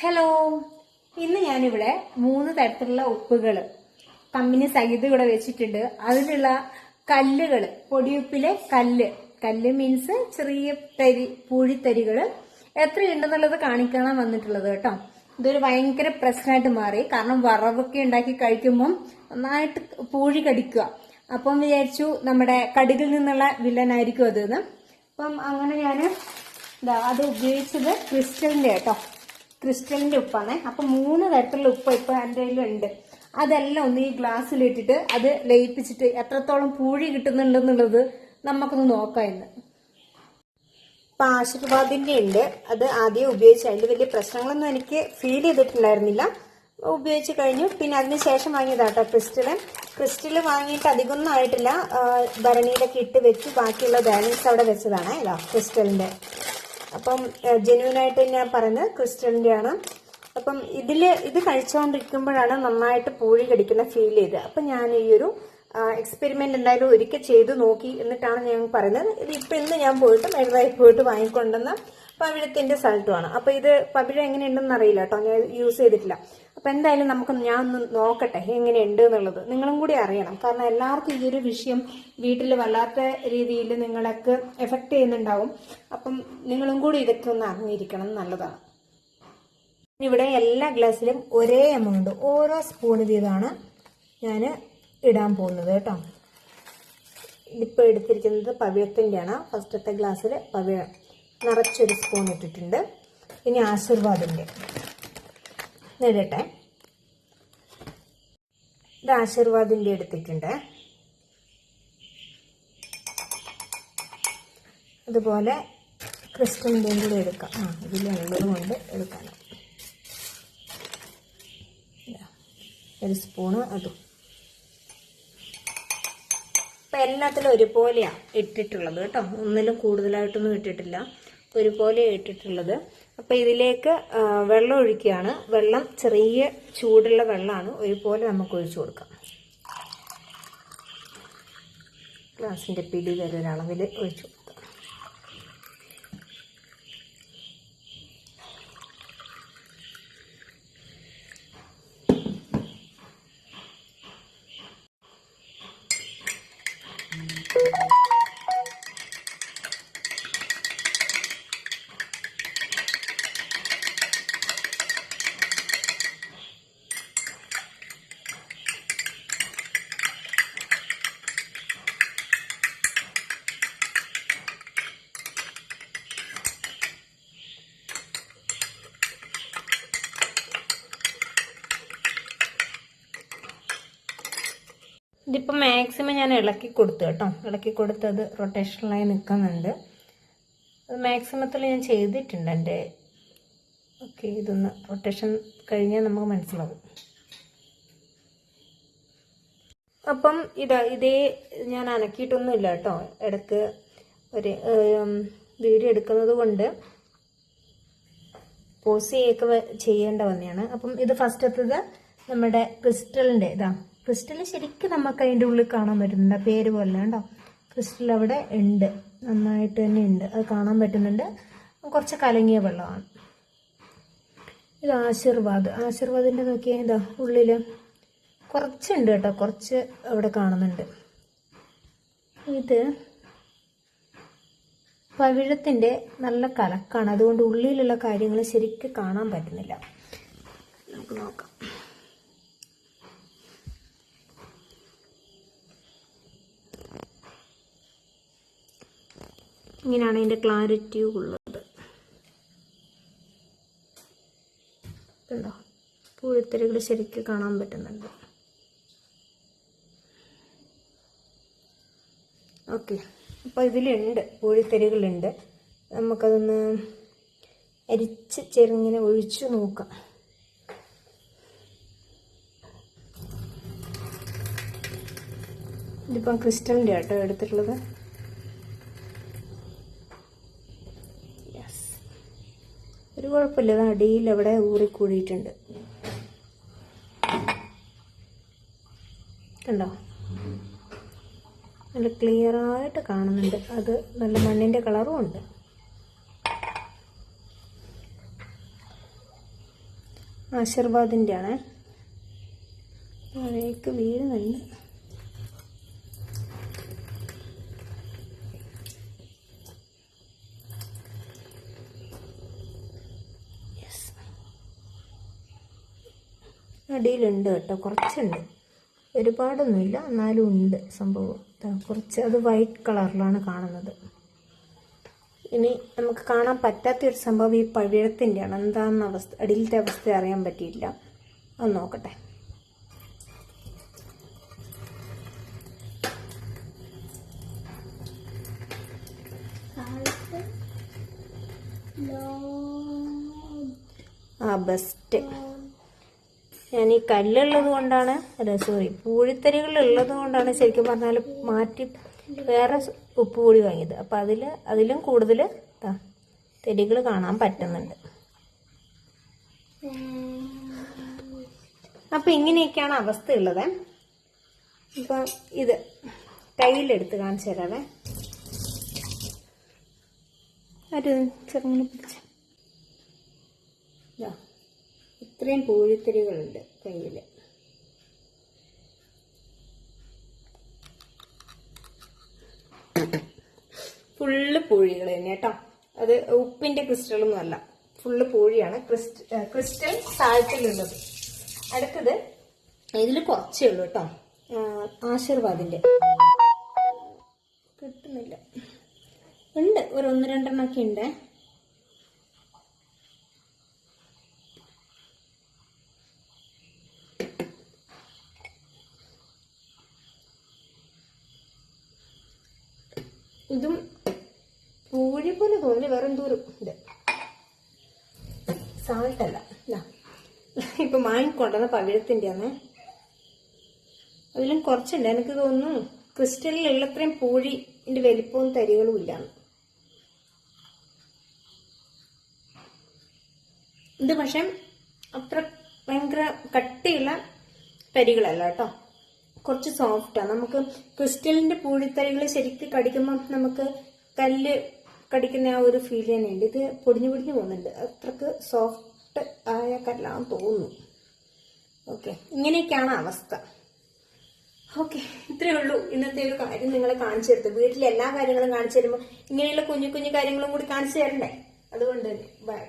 Hello ഇന്ന് ഞാനിവിടെ മൂന്ന് തരത്തിലുള്ള ഉപ്പുകൾ കമ്പിനി സഹിതം ഇവിടെ വെച്ചിട്ടുണ്ട്. അതിലുള്ള കല്ലുകൾ പൊടിയുപ്പിലെ കല്ല്. കല്ല് മീൻസ് ചെറിയ തരി പൂഴിത്തരികൾ എത്രയുണ്ടെന്നുള്ളത് കാണിക്കാനാണ് വന്നിട്ടുള്ളത് കേട്ടോ. ഇതൊരു ഭയങ്കര പ്രശ്നമായിട്ട് മാറി. കാരണം വറവൊക്കെ ഉണ്ടാക്കി കഴിക്കുമ്പം നന്നായിട്ട് പൂഴി കടിക്കുക. അപ്പം വിചാരിച്ചു നമ്മുടെ കടുകിൽ നിന്നുള്ള വില്ലനായിരിക്കും അതെന്ന്. അപ്പം അങ്ങനെ ഞാൻ അത് ഉപയോഗിച്ചത് ക്രിസ്റ്റലിന്റെ കേട്ടോ. ക്രിസ്റ്റലിന്റെ ഉപ്പാണ്. അപ്പൊ മൂന്ന് തരത്തിലുള്ള ഉപ്പ് ഇപ്പൊ എന്റെ കയ്യിലുണ്ട്. അതെല്ലാം ഒന്ന് ഈ ഗ്ലാസ്സിലിട്ടിട്ട് അത് ലയിപ്പിച്ചിട്ട് എത്രത്തോളം പൂഴി കിട്ടുന്നുണ്ടെന്നുള്ളത് നമുക്കൊന്ന് നോക്കാം ഇന്ന്. ഇപ്പം ആശീർവാദിന്റെ ഉണ്ട്. അത് ആദ്യം ഉപയോഗിച്ച് അതിൽ വലിയ പ്രശ്നങ്ങളൊന്നും എനിക്ക് ഫീൽ ചെയ്തിട്ടുണ്ടായിരുന്നില്ല. ഉപയോഗിച്ച് കഴിഞ്ഞു. പിന്നെ അതിന് ശേഷം വാങ്ങിയതാട്ടോ ക്രിസ്റ്റൽ. ക്രിസ്റ്റൽ വാങ്ങിയിട്ട് അധികമൊന്നും ആയിട്ടില്ല. ഭരണിയിലൊക്കെ ഇട്ട് വെച്ച് ബാക്കിയുള്ള ബാലൻസ് അവിടെ വെച്ചതാണ് ഇതാ ക്രിസ്റ്റലിന്റെ. അപ്പം ജെന്യൂൻ ആയിട്ട് ഞാൻ പറയുന്നത് ക്രിസ്റ്റലിന്റെ ആണ് അപ്പം ഇതിൽ ഇത് കഴിച്ചുകൊണ്ടിരിക്കുമ്പോഴാണ് നന്നായിട്ട് പൂഴി കടിക്കുന്ന ഫീൽ ചെയ്ത് അപ്പം ഞാൻ ഈ ഒരു എക്സ്പെരിമെന്റ് എന്തായാലും ഒരിക്കൽ ചെയ്ത് നോക്കി എന്നിട്ടാണ് ഞാൻ പറയുന്നത്. ഇത് ഇപ്പം ഇന്ന് ഞാൻ പോയിട്ട് മെഴുതായി പോയിട്ട് വാങ്ങിക്കൊണ്ടുവന്ന പവിഴത്തിന്റെ സൾട്ടുമാണ് അപ്പം ഇത് പവിഴം എങ്ങനെയുണ്ടെന്ന് അറിയില്ല കേട്ടോ. ഞാൻ യൂസ് ചെയ്തിട്ടില്ല. അപ്പൊ എന്തായാലും നമുക്ക് ഒന്ന് നോക്കട്ടെ എങ്ങനെയുണ്ട് എന്നുള്ളത്. നിങ്ങളും കൂടി അറിയണം. കാരണം എല്ലാവർക്കും ഈ ഒരു വിഷയം വീട്ടിൽ വല്ലാത്ത രീതിയിൽ നിങ്ങളൊക്കെ എഫക്ട് ചെയ്യുന്നുണ്ടാവും. അപ്പം നിങ്ങളും കൂടി ഇതൊക്കെ ഒന്ന് അറിഞ്ഞിരിക്കണം നല്ലതാണ്. ഇവിടെ എല്ലാ ഗ്ലാസ്സിലും ഒരേ എമൗണ്ട് ഓരോ സ്പൂൺ വീതമാണ് ഞാൻ ഇടാൻ പോകുന്നത് കേട്ടോ. ഇതിപ്പോൾ എടുത്തിരിക്കുന്നത് പവിഴത്തിന്റെയാണ് ഫസ്റ്റത്തെ ഗ്ലാസ്സിൽ പവിഴം നിറച്ചൊരു സ്പൂൺ ഇട്ടിട്ടുണ്ട്. ഇനി ആശീർവാദിന്റെ ഇടട്ടെ ഇത് ആശീർവാദിന്റെ എടുത്തിട്ടുണ്ട്. അതുപോലെ ക്രിസ്റ്റലിന്റെയും കൂടെ എടുക്കാം. ആ ഇതിലുള്ളത് കൊണ്ട് എടുക്കാനും ഇതാ, ഒരു സ്പൂണ് അതും. ഇപ്പം എല്ലാത്തിലും ഒരുപോലെയാണ് ഇട്ടിട്ടുള്ളത് കേട്ടോ. ഒന്നിലും കൂടുതലായിട്ടൊന്നും ഇട്ടിട്ടില്ല. ഒരുപോലെ ഇട്ടിട്ടുള്ളത്. അപ്പം ഇതിലേക്ക് വെള്ളം ഒഴിക്കുകയാണ്. വെള്ളം ചെറിയ ചൂടുള്ള വെള്ളമാണ്. ഒരുപോലെ നമുക്ക് ഒഴിച്ചു കൊടുക്കാം. ഗ്ലാസിന്റെ പിടി വരെ ഒരളവിൽ ഒഴിച്ചു ഇതിപ്പോൾ മാക്സിമം ഞാൻ ഇളക്കി കൊടുത്തു കേട്ടോ. ഇളക്കി കൊടുത്തത് റൊട്ടേഷനിലായി നിൽക്കുന്നുണ്ട് അത് മാക്സിമത്തിൽ ഞാൻ ചെയ്തിട്ടുണ്ട് എന്റെ. ഓക്കെ ഇതൊന്ന് റൊട്ടേഷൻ കഴിഞ്ഞാൽ നമുക്ക് മനസ്സിലാവും. അപ്പം ഇതാ ഇതേ ഞാൻ അനക്കിയിട്ടൊന്നുമില്ല കേട്ടോ. ഇടയ്ക്ക് ഒരു വീഡിയോ എടുക്കുന്നത് കൊണ്ട് പോസ് ചെയ്യൊക്കെ ചെയ്യേണ്ട വന്നെയാണ്. അപ്പം ഇത് ഫസ്റ്റത്തത് നമ്മുടെ ക്രിസ്റ്റലിന്റെ ഇതാ ക്രിസ്റ്റൽ ശരിക്കും നമുക്ക് അതിന്റെ ഉള്ളിൽ കാണാൻ പറ്റുന്നുണ്ട്. ആ പേര് പോലെ കേട്ടോ. ക്രിസ്റ്റൽ അവിടെ ഉണ്ട്. നന്നായിട്ട് തന്നെ ഉണ്ട്. അത് കാണാൻ പറ്റുന്നുണ്ട്. കുറച്ച് കലങ്ങിയ വെള്ളമാണ്. ഇത് ആശീർവാദ്. ആശീർവാദിന്റെ നോക്കിയാൽ ഇതാ ഉള്ളിൽ കുറച്ചുണ്ട് കേട്ടോ. കുറച്ച് അവിടെ കാണുന്നുണ്ട്. ഇത് പവിഴത്തിന്റെ നല്ല കലക്കാണ്. അതുകൊണ്ട് ഉള്ളിലുള്ള കാര്യങ്ങൾ ശരിക്കും കാണാൻ പറ്റുന്നില്ല. നമുക്ക് നോക്കാം. ഇങ്ങനെയാണ് അതിന്റെ ക്ലാരിറ്റി ഉള്ളത്. കണ്ടോ? പൂഴിത്തരകൾ ശരിക്കും കാണാൻ പറ്റുന്നുണ്ട്. ഓക്കെ. അപ്പോൾ ഇതിലുണ്ട് പൂഴിത്തരികളുണ്ട്. നമുക്കതൊന്ന് അരിച്ച് ചെറുങ്ങനെ ഒഴിച്ചു നോക്കാം. ഇതിപ്പം ക്രിസ്റ്റലിന്റെ ആട്ടോ എടുത്തിട്ടുള്ളത് യെസ് ഒരു കുഴപ്പമില്ല. അത് അടിയിൽ അവിടെ ഊറിക്കൂടിയിട്ടുണ്ട്. കണ്ടോ? നല്ല ക്ലിയർ ആയിട്ട് കാണുന്നുണ്ട്. അത് നല്ല മണ്ണിന്റെ കളറും ഉണ്ട്. ആശീർവാദിന്റെ ആണ് താഴേക്ക് വീഴുന്നുണ്ട്. അടിയിലുണ്ട് കേട്ടോ. കുറച്ചുണ്ട്. ഒരുപാടൊന്നുമില്ല. എന്നാലും ഉണ്ട് സംഭവം. കുറച്ച് അത് വൈറ്റ് കളറിലാണ് കാണുന്നത്. ഇനി നമുക്ക് കാണാൻ പറ്റാത്ത ഒരു സംഭവം ഈ പഴയത്തിന്റെയാണ്. എന്താണെന്ന അവസ്ഥ അടിയിലത്തെ അവസ്ഥ അറിയാൻ പറ്റിയില്ല. അത് നോക്കട്ടെ. ആ ബെസ്റ്റ്. ഞാൻ ഈ കല്ലുള്ളത് കൊണ്ടാണ് അല്ല സോറി പൂഴിത്തരികൾ ഉള്ളത് കൊണ്ടാണ് ശരിക്കും പറഞ്ഞാൽ മാറ്റി വേറെ ഉപ്പ് കൂടി വാങ്ങിയത്. അപ്പം അതിൽ അതിലും കൂടുതൽ തെരികൾ കാണാൻ പറ്റുന്നുണ്ട്. അപ്പം ഇങ്ങനെയൊക്കെയാണ് അവസ്ഥ ഉള്ളത് ഇപ്പം ഇത് കയ്യിലെടുത്ത് കാണിച്ചു തരാവേ. ആരും ചെറുങ്ങനെ പിടിച്ച? ഇത്രയും പൂഴിത്തിരികളുണ്ട് കയ്യിൽ ഫുള്ള് പൂഴികൾ തന്നെ കേട്ടോ. അത് ഉപ്പിന്റെ ക്രിസ്റ്റലൊന്നും അല്ല. ഫുള്ള് പൂഴിയാണ്. ക്രിസ്റ്റ ക്രിസ്റ്റൽ താഴത്തിലുള്ളത്. അടുത്തത് ഇതിൽ കുറച്ചേ ഉള്ളൂ കേട്ടോ. ആശീർവാദിന്റെ. കിട്ടുന്നില്ല. ഉണ്ട്. ഒരു ഒന്ന് രണ്ടെണ്ണമൊക്കെ ഉണ്ട്. ഇതും പൂഴി പോലെ തോന്നി വേറെ എന്തോരും ഒരു ഇത്. സാൾട്ട് അല്ല. ഇപ്പൊ മാങ്ങിക്കൊണ്ടുവന്ന പവിഴത്തിന്റെ ആണ് അതിലും കുറച്ചുണ്ട്. എനിക്ക് തോന്നുന്നു ക്രിസ്റ്റലിലുള്ള അത്രയും പൂഴിന്റെ വലിപ്പവും തരികളും ഇല്ലാന്ന്. ഇത് പക്ഷെ അത്ര ഭയങ്കര കട്ടിയുള്ള തരികളല്ല കേട്ടോ. കുറച്ച് സോഫ്റ്റാണ് നമുക്ക് ക്രിസ്റ്റലിന്റെ പൂഴിത്തരികൾ ശരിക്ക് കടിക്കുമ്പോൾ നമുക്ക് കല്ല് കടിക്കുന്ന ആ ഒരു ഫീൽ തന്നെയുണ്ട് ഇത് പൊടിഞ്ഞു പൊടിഞ്ഞു പോകുന്നുണ്ട്. അത്രയ്ക്ക് സോഫ്റ്റ് ആയ കല്ലാന്ന് തോന്നുന്നു. ഓക്കെ ഇങ്ങനെയൊക്കെയാണ് അവസ്ഥ. ഓക്കെ ഇത്രയേ ഉള്ളൂ. ഇന്നത്തെ ഒരു കാര്യം നിങ്ങളെ കാണിച്ചു തരുന്നത്. വീട്ടിലെ എല്ലാ കാര്യങ്ങളും കാണിച്ചു തരുമ്പോൾ ഇങ്ങനെയുള്ള കുഞ്ഞു കുഞ്ഞു കാര്യങ്ങളും കൂടി കാണിച്ചു തരണ്ടേ അതുകൊണ്ട് തന്നെ. ബൈ